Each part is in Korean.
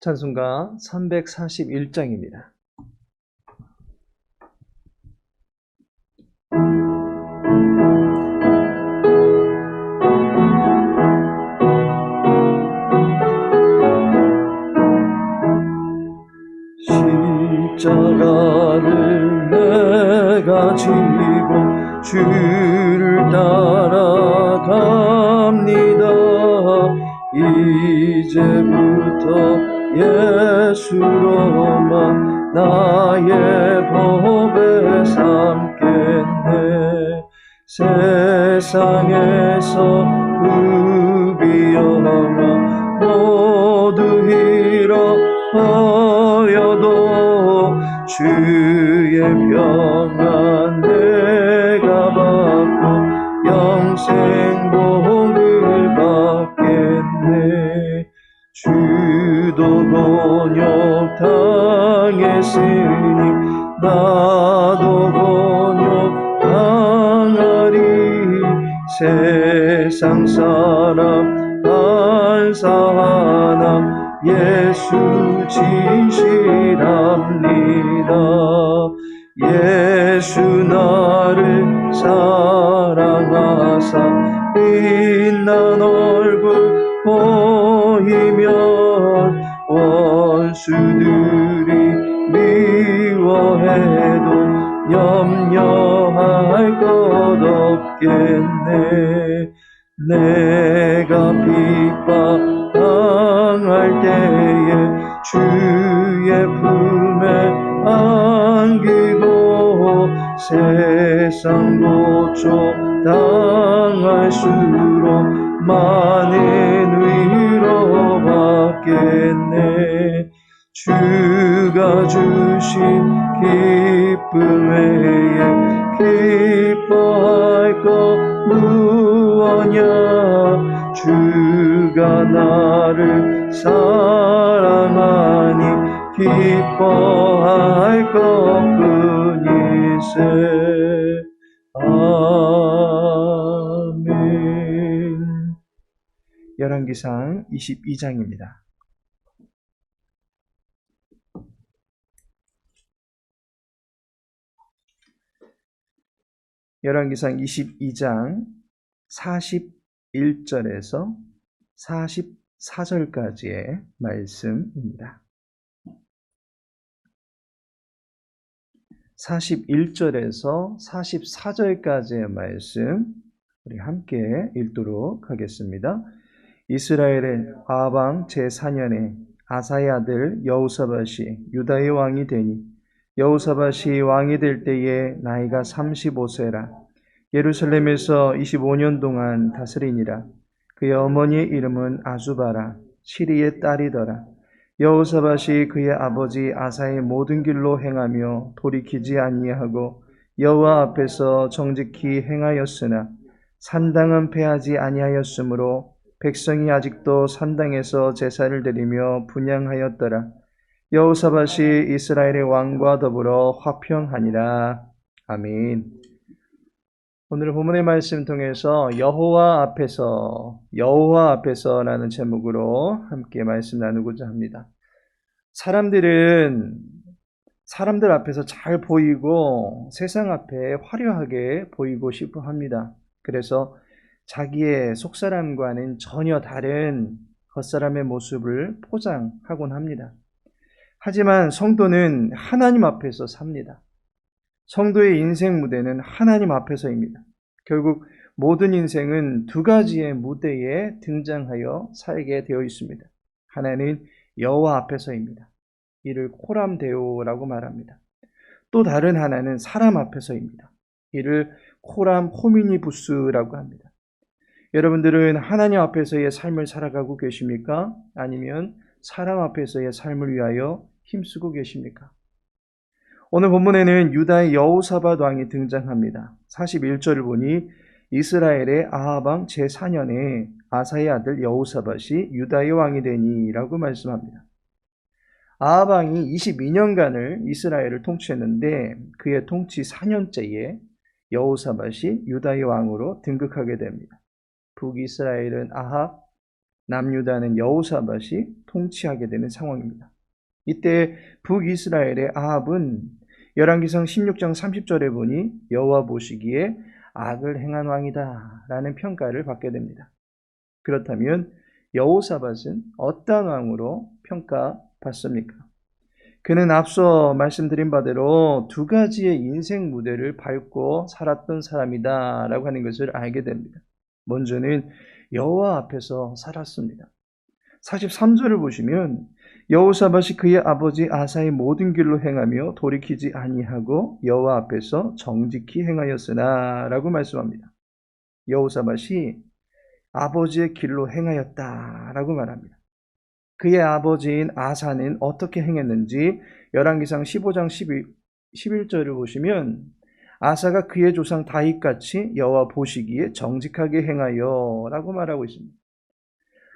찬송가 341장입니다. 십자가를 내가 지고 주를 따라갑니다. 이제부터 예수로만 나의 법에 삼겠네. 세상에서 우비영아 모두 잃어버려도 주의 평안 내가 받고 영생 복을 받겠네 주 도 곤욕 당했으니 나도 곤욕 당하리 세상 사람 반사하나 예수 진실합니다. 예수 나를 사랑하사 보이면 원수들이 미워해도 염려할 것 없겠네. 내가 핍박 당할 때에 주의 품에 안기고 세상 고초 당할수록 많은 받겠네 주가 주신 기쁨 외에 기뻐할 것 무엇냐? 주가 나를 사랑하니 기뻐할 것뿐이세 아멘. 열왕기상 22장입니다. 열왕기상 22장 41절에서 44절까지의 말씀입니다. 41절에서 44절까지의 말씀 우리 함께 읽도록 하겠습니다. 이스라엘의 아방 제4년에 아사의 아들 여우사밧이 유다의 왕이 되니 여우사밧이 왕이 될 때에 나이가 35세라. 예루살렘에서 25년 동안 다스리니라. 그의 어머니의 이름은 아수바라 시리의 딸이더라. 여호사밧이 그의 아버지 아사의 모든 길로 행하며 돌이키지 아니하고 여호와 앞에서 정직히 행하였으나 산당은 패하지 아니하였으므로 백성이 아직도 산당에서 제사를 드리며 분양하였더라. 여호사밧이 이스라엘의 왕과 더불어 화평하니라. 아멘. 오늘 본문의 말씀 통해서 여호와 앞에서 여호와 앞에서라는 제목으로 함께 말씀 나누고자 합니다. 사람들은 사람들 앞에서 잘 보이고 세상 앞에 화려하게 보이고 싶어 합니다. 그래서 자기의 속사람과는 전혀 다른 겉사람의 모습을 포장하곤 합니다. 하지만 성도는 하나님 앞에서 삽니다. 성도의 인생 무대는 하나님 앞에서입니다. 결국 모든 인생은 두 가지의 무대에 등장하여 살게 되어 있습니다. 하나는 여호와 앞에서입니다. 이를 코람데오라고 말합니다. 또 다른 하나는 사람 앞에서입니다. 이를 코람 호미니부스라고 합니다. 여러분들은 하나님 앞에서의 삶을 살아가고 계십니까? 아니면 사람 앞에서의 삶을 위하여 힘쓰고 계십니까? 오늘 본문에는 유다의 여호사밧 왕이 등장합니다. 41절을 보니 이스라엘의 아하방 제4년에 아사의 아들 여호사밧이 유다의 왕이 되니라고 말씀합니다. 아하방이 22년간을 이스라엘을 통치했는데 그의 통치 4년째에 여호사밧이 유다의 왕으로 등극하게 됩니다. 북이스라엘은 아합, 남유다는 여호사밧이 통치하게 되는 상황입니다. 이때 북이스라엘의 아합은 열왕기상 16장 30절에 보니 여호와 보시기에 악을 행한 왕이다라는 평가를 받게 됩니다. 그렇다면 여호사밧은 어떠한 왕으로 평가받습니까? 그는 앞서 말씀드린 바대로 두 가지의 인생 무대를 밟고 살았던 사람이다라고 하는 것을 알게 됩니다. 먼저는 여호와 앞에서 살았습니다. 43절을 보시면 여호사밧이 그의 아버지 아사의 모든 길로 행하며 돌이키지 아니하고 여호와 앞에서 정직히 행하였으나라고 말씀합니다. 여호사밧이 아버지의 길로 행하였다라고 말합니다. 그의 아버지인 아사는 어떻게 행했는지 열왕기상 15장 12, 11절을 보시면 아사가 그의 조상 다윗같이 여호와 보시기에 정직하게 행하여라고 말하고 있습니다.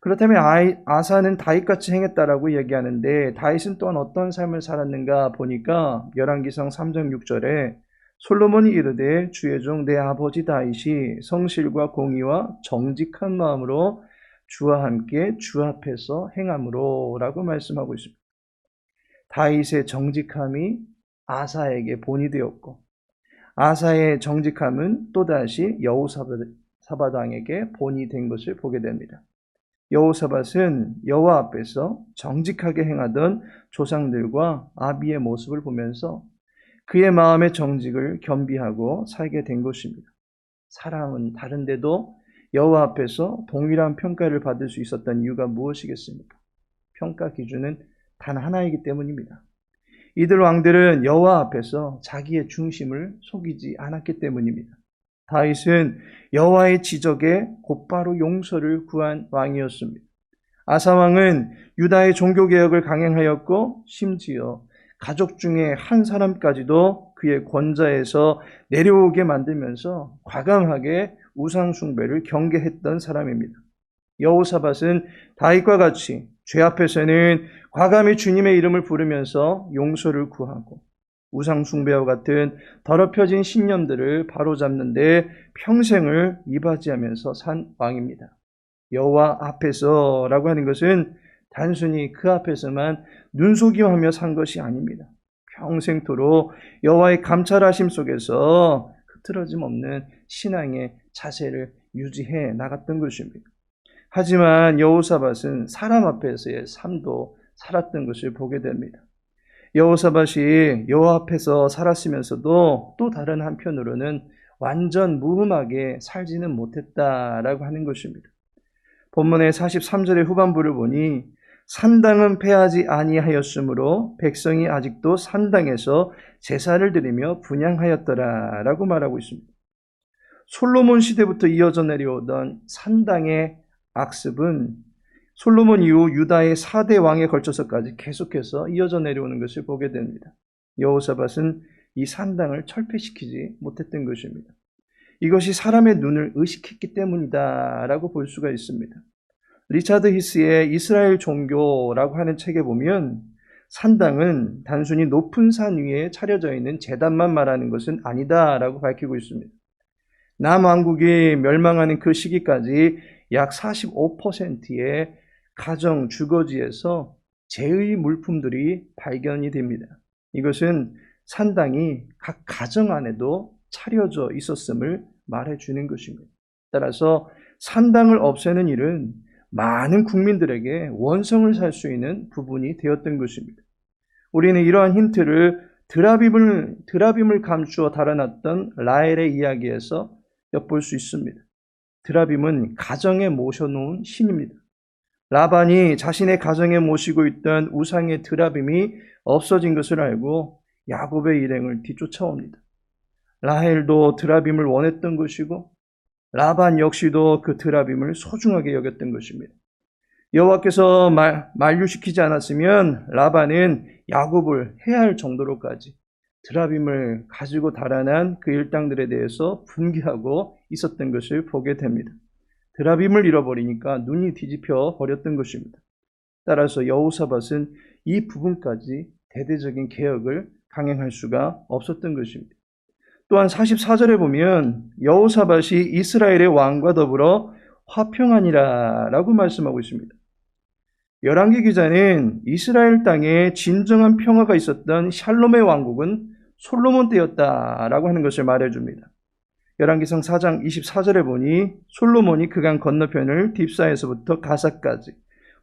그렇다면 아사는 다윗같이 행했다라고 얘기하는데 다윗은 또한 어떤 삶을 살았는가 보니까 열왕기상 3장 6절에 솔로몬이 이르되 주의 종 내 아버지 다윗이 성실과 공의와 정직한 마음으로 주와 함께 주 앞에서 행함으로라고 말씀하고 있습니다. 다윗의 정직함이 아사에게 본이 되었고 아사의 정직함은 또다시 여호사밧 왕에게 본이 된 것을 보게 됩니다. 여호사밧은 여호와 앞에서 정직하게 행하던 조상들과 아비의 모습을 보면서 그의 마음의 정직을 겸비하고 살게 된 것입니다. 사람은 다른데도 여호와 앞에서 동일한 평가를 받을 수 있었던 이유가 무엇이겠습니까? 평가 기준은 단 하나이기 때문입니다. 이들 왕들은 여호와 앞에서 자기의 중심을 속이지 않았기 때문입니다. 다윗은 여호와의 지적에 곧바로 용서를 구한 왕이었습니다. 아사 왕은 유다의 종교 개혁을 강행하였고 심지어 가족 중에 한 사람까지도 그의 권좌에서 내려오게 만들면서 과감하게 우상 숭배를 경계했던 사람입니다. 여호사밧은 다윗과 같이 죄 앞에서는 과감히 주님의 이름을 부르면서 용서를 구하고 우상 숭배와 같은 더럽혀진 신념들을 바로잡는데 평생을 이바지하면서 산 왕입니다. 여호와 앞에서라고 하는 것은 단순히 그 앞에서만 눈속임하며 산 것이 아닙니다. 평생토록 여호와의 감찰하심 속에서 흐트러짐 없는 신앙의 자세를 유지해 나갔던 것입니다. 하지만 여호사밧은 사람 앞에서의 삶도 살았던 것을 보게 됩니다. 여호사밧이 여호와 앞에서 살았으면서도 또 다른 한편으로는 완전 무흠하게 살지는 못했다라고 하는 것입니다. 본문의 43절의 후반부를 보니 산당은 패하지 아니하였으므로 백성이 아직도 산당에서 제사를 드리며 분양하였더라라고 말하고 있습니다. 솔로몬 시대부터 이어져 내려오던 산당의 악습은 솔로몬 이후 유다의 4대 왕에 걸쳐서까지 계속해서 이어져 내려오는 것을 보게 됩니다. 여호사밧은 이 산당을 철폐시키지 못했던 것입니다. 이것이 사람의 눈을 의식했기 때문이다라고 볼 수가 있습니다. 리차드 히스의 이스라엘 종교라고 하는 책에 보면 산당은 단순히 높은 산 위에 차려져 있는 재단만 말하는 것은 아니다라고 밝히고 있습니다. 남왕국이 멸망하는 그 시기까지 약 45%의 가정 주거지에서 제의 물품들이 발견이 됩니다. 이것은 산당이 각 가정 안에도 차려져 있었음을 말해 주는 것입니다. 따라서 산당을 없애는 일은 많은 국민들에게 원성을 살 수 있는 부분이 되었던 것입니다. 우리는 이러한 힌트를 드라빔을, 드라빔을 감추어 달아났던 라헬의 이야기에서 엿볼 수 있습니다. 드라빔은 가정에 모셔놓은 신입니다. 라반이 자신의 가정에 모시고 있던 우상의 드라빔이 없어진 것을 알고 야곱의 일행을 뒤쫓아옵니다. 라헬도 드라빔을 원했던 것이고 라반 역시도 그 드라빔을 소중하게 여겼던 것입니다. 여호와께서 만류시키지 않았으면 라반은 야곱을 해야 할 정도로까지 드라빔을 가지고 달아난 그 일당들에 대해서 분개하고 있었던 것을 보게 됩니다. 드라빔을 잃어버리니까 눈이 뒤집혀 버렸던 것입니다. 따라서 여호사밧은 이 부분까지 대대적인 개혁을 강행할 수가 없었던 것입니다. 또한 44절에 보면 여호사밧이 이스라엘의 왕과 더불어 화평하니라 라고 말씀하고 있습니다. 열왕기 기자는 이스라엘 땅에 진정한 평화가 있었던 샬롬의 왕국은 솔로몬 때였다라고 하는 것을 말해줍니다. 열왕기상 4장 24절에 보니 솔로몬이 그강 건너편을 딥사에서부터 가사까지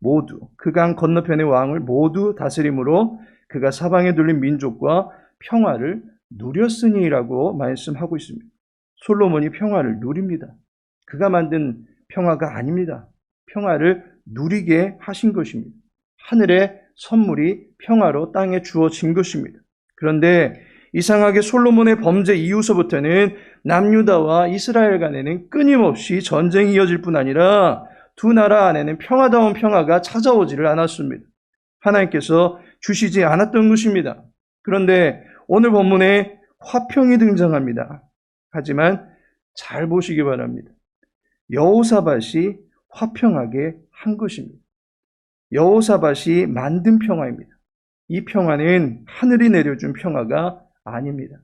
모두 그강 건너편의 왕을 모두 다스림으로 그가 사방에 둘린 민족과 평화를 누렸으니라고 말씀하고 있습니다. 솔로몬이 평화를 누립니다. 그가 만든 평화가 아닙니다. 평화를 누리게 하신 것입니다. 하늘의 선물이 평화로 땅에 주어진 것입니다. 그런데 이상하게 솔로몬의 범죄 이후서부터는 남유다와 이스라엘 간에는 끊임없이 전쟁이 이어질 뿐 아니라 두 나라 안에는 평화다운 평화가 찾아오지를 않았습니다. 하나님께서 주시지 않았던 것입니다. 그런데 오늘 본문에 화평이 등장합니다. 하지만 잘 보시기 바랍니다. 여호사밭이 화평하게 한 것입니다. 여호사밭이 만든 평화입니다. 이 평화는 하늘이 내려준 평화가 아닙니다.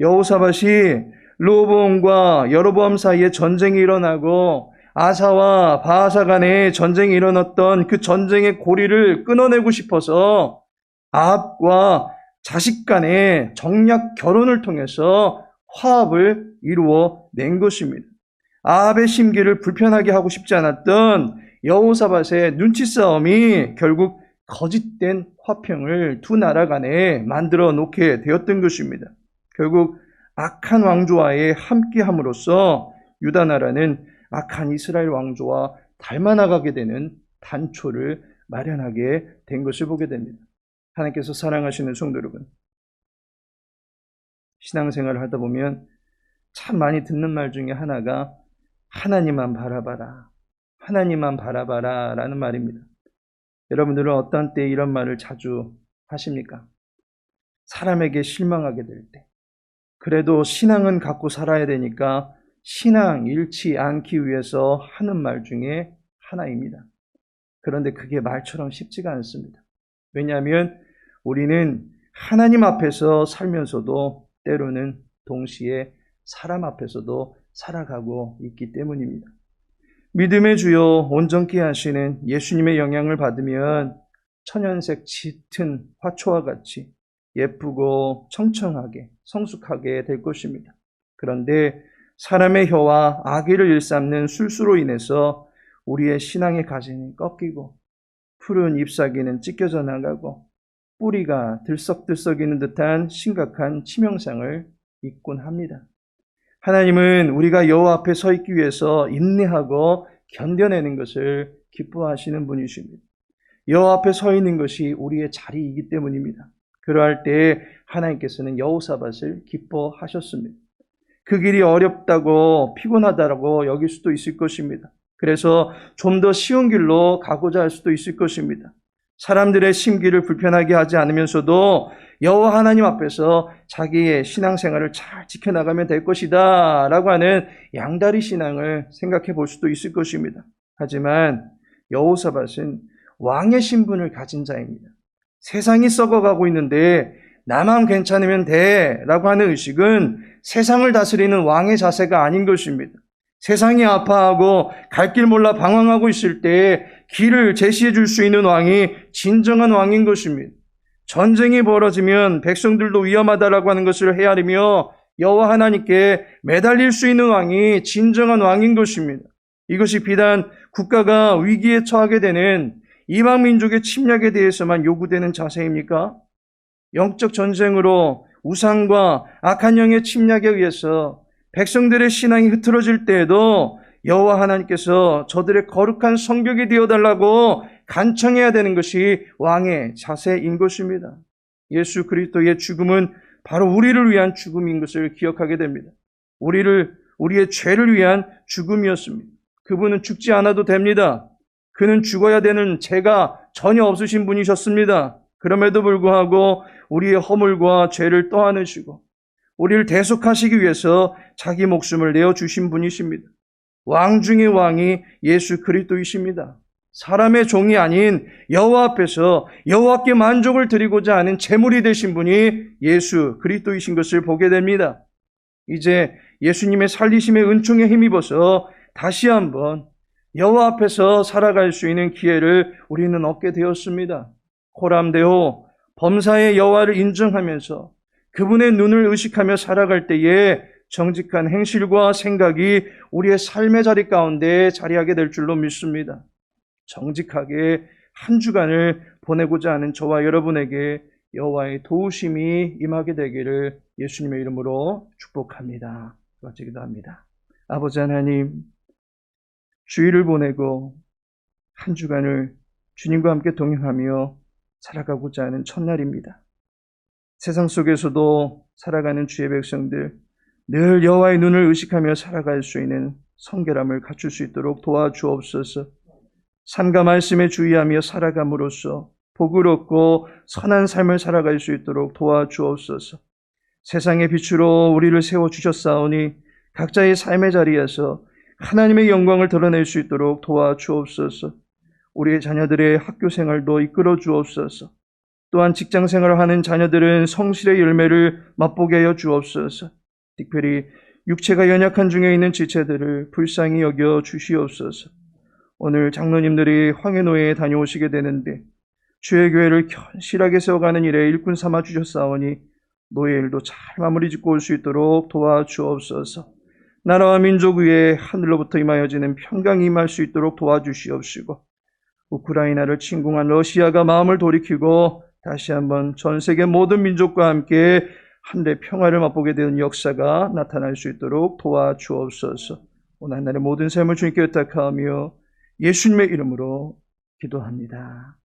여호사밭이 로보암과 여로보암 사이에 전쟁이 일어나고 아사와 바하사 간에 전쟁이 일어났던 그 전쟁의 고리를 끊어내고 싶어서 아합과 자식 간의 정략 결혼을 통해서 화합을 이루어 낸 것입니다. 아합의 심기를 불편하게 하고 싶지 않았던 여호사밧의 눈치 싸움이 결국 거짓된 화평을 두 나라 간에 만들어 놓게 되었던 것입니다. 결국 악한 왕조와의 함께함으로써 유다 나라는 악한 이스라엘 왕조와 닮아나가게 되는 단초를 마련하게 된 것을 보게 됩니다. 하나님께서 사랑하시는 성도 여러분, 신앙생활을 하다 보면 참 많이 듣는 말 중에 하나가 하나님만 바라봐라. 하나님만 바라봐라. 라는 말입니다. 여러분들은 어떤 때 이런 말을 자주 하십니까? 사람에게 실망하게 될 때. 그래도 신앙은 갖고 살아야 되니까 신앙 잃지 않기 위해서 하는 말 중에 하나입니다. 그런데 그게 말처럼 쉽지가 않습니다. 왜냐하면 우리는 하나님 앞에서 살면서도 때로는 동시에 사람 앞에서도 살아가고 있기 때문입니다. 믿음의 주요 온전케 하시는 예수님의 영향을 받으면 천연색 짙은 화초와 같이 예쁘고 청청하게 성숙하게 될 것입니다. 그런데 사람의 혀와 악의를 일삼는 술수로 인해서 우리의 신앙의 가진이 꺾이고 푸른 잎사귀는 찢겨져 나가고 뿌리가 들썩들썩이는 듯한 심각한 치명상을 입곤 합니다. 하나님은 우리가 여호와 앞에 서 있기 위해서 인내하고 견뎌내는 것을 기뻐하시는 분이십니다. 여호와 앞에 서 있는 것이 우리의 자리이기 때문입니다. 그러할 때 하나님께서는 여호사밧을 기뻐하셨습니다. 그 길이 어렵다고 피곤하다고 여길 수도 있을 것입니다. 그래서 좀 더 쉬운 길로 가고자 할 수도 있을 것입니다. 사람들의 심기를 불편하게 하지 않으면서도 여호와 하나님 앞에서 자기의 신앙생활을 잘 지켜나가면 될 것이다 라고 하는 양다리 신앙을 생각해 볼 수도 있을 것입니다. 하지만 여호사밧은 왕의 신분을 가진 자입니다. 세상이 썩어가고 있는데 나만 괜찮으면 돼 라고 하는 의식은 세상을 다스리는 왕의 자세가 아닌 것입니다. 세상이 아파하고 갈 길 몰라 방황하고 있을 때 길을 제시해 줄 수 있는 왕이 진정한 왕인 것입니다. 전쟁이 벌어지면 백성들도 위험하다라고 하는 것을 헤아리며 여호와 하나님께 매달릴 수 있는 왕이 진정한 왕인 것입니다. 이것이 비단 국가가 위기에 처하게 되는 이방 민족의 침략에 대해서만 요구되는 자세입니까? 영적 전쟁으로 우상과 악한 영의 침략에 의해서 백성들의 신앙이 흐트러질 때에도 여호와 하나님께서 저들의 거룩한 성벽이 되어 달라고 간청해야 되는 것이 왕의 자세인 것입니다. 예수 그리스도의 죽음은 바로 우리를 위한 죽음인 것을 기억하게 됩니다. 우리를 우리의 죄를 위한 죽음이었습니다. 그분은 죽지 않아도 됩니다. 그는 죽어야 되는 죄가 전혀 없으신 분이셨습니다. 그럼에도 불구하고 우리의 허물과 죄를 떠안으시고 우리를 대속하시기 위해서 자기 목숨을 내어 주신 분이십니다. 왕 중의 왕이 예수 그리스도이십니다. 사람의 종이 아닌 여호와 앞에서 여호와께 만족을 드리고자 하는 제물이 되신 분이 예수 그리스도이신 것을 보게 됩니다. 이제 예수님의 살리심의 은총에 힘입어서 다시 한번 여호와 앞에서 살아갈 수 있는 기회를 우리는 얻게 되었습니다. 호람되어 범사의 여호와를 인정하면서 그분의 눈을 의식하며 살아갈 때에 정직한 행실과 생각이 우리의 삶의 자리 가운데 자리하게 될 줄로 믿습니다. 정직하게 한 주간을 보내고자 하는 저와 여러분에게 여호와의 도우심이 임하게 되기를 예수님의 이름으로 축복합니다. 그렇기도 합니다. 아버지 하나님, 주일을 보내고 한 주간을 주님과 함께 동행하며 살아가고자 하는 첫날입니다. 세상 속에서도 살아가는 주의 백성들 늘 여호와의 눈을 의식하며 살아갈 수 있는 성결함을 갖출 수 있도록 도와주옵소서. 산과 말씀에 주의하며 살아감으로써 복을 얻고 선한 삶을 살아갈 수 있도록 도와주옵소서. 세상의 빛으로 우리를 세워 주셨사오니 각자의 삶의 자리에서 하나님의 영광을 드러낼 수 있도록 도와주옵소서. 우리의 자녀들의 학교 생활도 이끌어 주옵소서. 또한 직장 생활을 하는 자녀들은 성실의 열매를 맛보게 하여 주옵소서. 특별히 육체가 연약한 중에 있는 지체들을 불쌍히 여겨 주시옵소서. 오늘 장로님들이 황해노예에 다녀오시게 되는데 주의 교회를 견실하게 세워가는 일에 일꾼 삼아 주셨사오니 노예 일도 잘 마무리 짓고 올 수 있도록 도와주옵소서. 나라와 민족 위에 하늘로부터 임하여지는 평강이 임할 수 있도록 도와주시옵시고 우크라이나를 침공한 러시아가 마음을 돌이키고 다시 한번 전 세계 모든 민족과 함께 한데 평화를 맛보게 되는 역사가 나타날 수 있도록 도와주옵소서. 오늘 한 날의 모든 삶을 주님께 의탁하며 예수님의 이름으로 기도합니다.